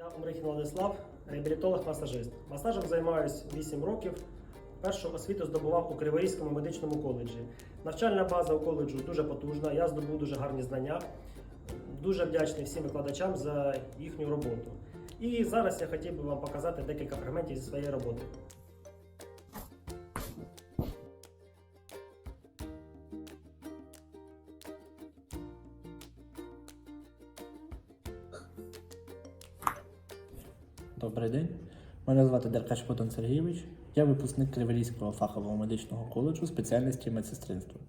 Я Омрихін Владислав, реабілітолог-масажист. Масажем займаюся 8 років. Першу освіту здобував у Криворізькому медичному коледжі. Навчальна база у коледжу дуже потужна, я здобув дуже гарні знання. Дуже вдячний всім викладачам за їхню роботу. І зараз я хотів би вам показати декілька фрагментів зі своєї роботи. Добрий день. Мене звати Деркач Потон Сергійович. Я випускник Криворізького фахового медичного коледжу спеціальності медсестринства.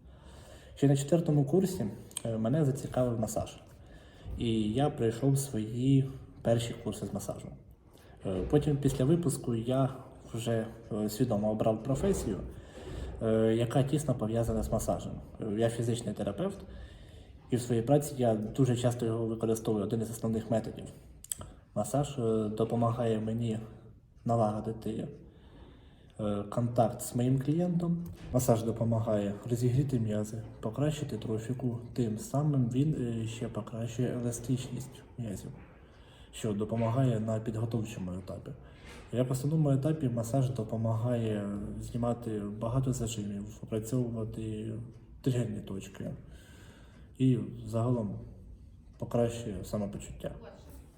Ще на четвертому курсі е, мене зацікавив масаж. І я пройшов свої перші курси з масажу. Е, Потім, після випуску, я вже е, свідомо обрав професію, яка тісно пов'язана з масажем. Я фізичний терапевт, і в своїй праці я дуже часто його використовую один із основних методів. Масаж е, допомагає мені налагодити е, контакт з моїм клієнтом. Масаж допомагає розігріти м'язи, покращити трофіку. Тим самим він е, ще покращує еластичність м'язів, що допомагає на підготовчому етапі. Як в основному етапі масаж допомагає знімати багато зажимів, опрацьовувати тригерні точки і загалом покращує самопочуття.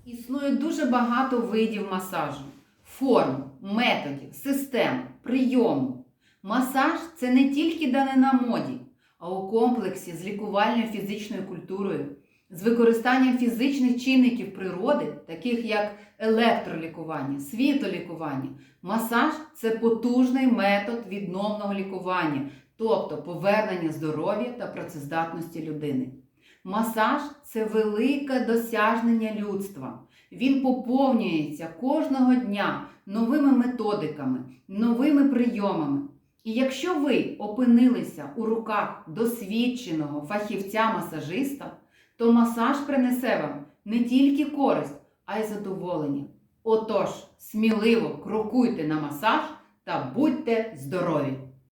Існує дуже багато видів масажу, форм, методів, систем, прийому. Масаж це не тільки данина моді, а у комплексі з лікувальною фізичною культурою, з використанням фізичних чинників природи, таких як електролікування, світолікування. Масаж це потужний метод відновного лікування, тобто повернення здоров'я та працездатності людини. Масаж це велике досягнення людства. Він поповнюється кожного дня новими методиками, новими прийомами. І якщо ви опинилися у руках досвідченого фахівця-масажиста, то масаж принесе вам не тільки користь, а й задоволення. Отож, сміливо крокуйте на масаж та будьте здорові!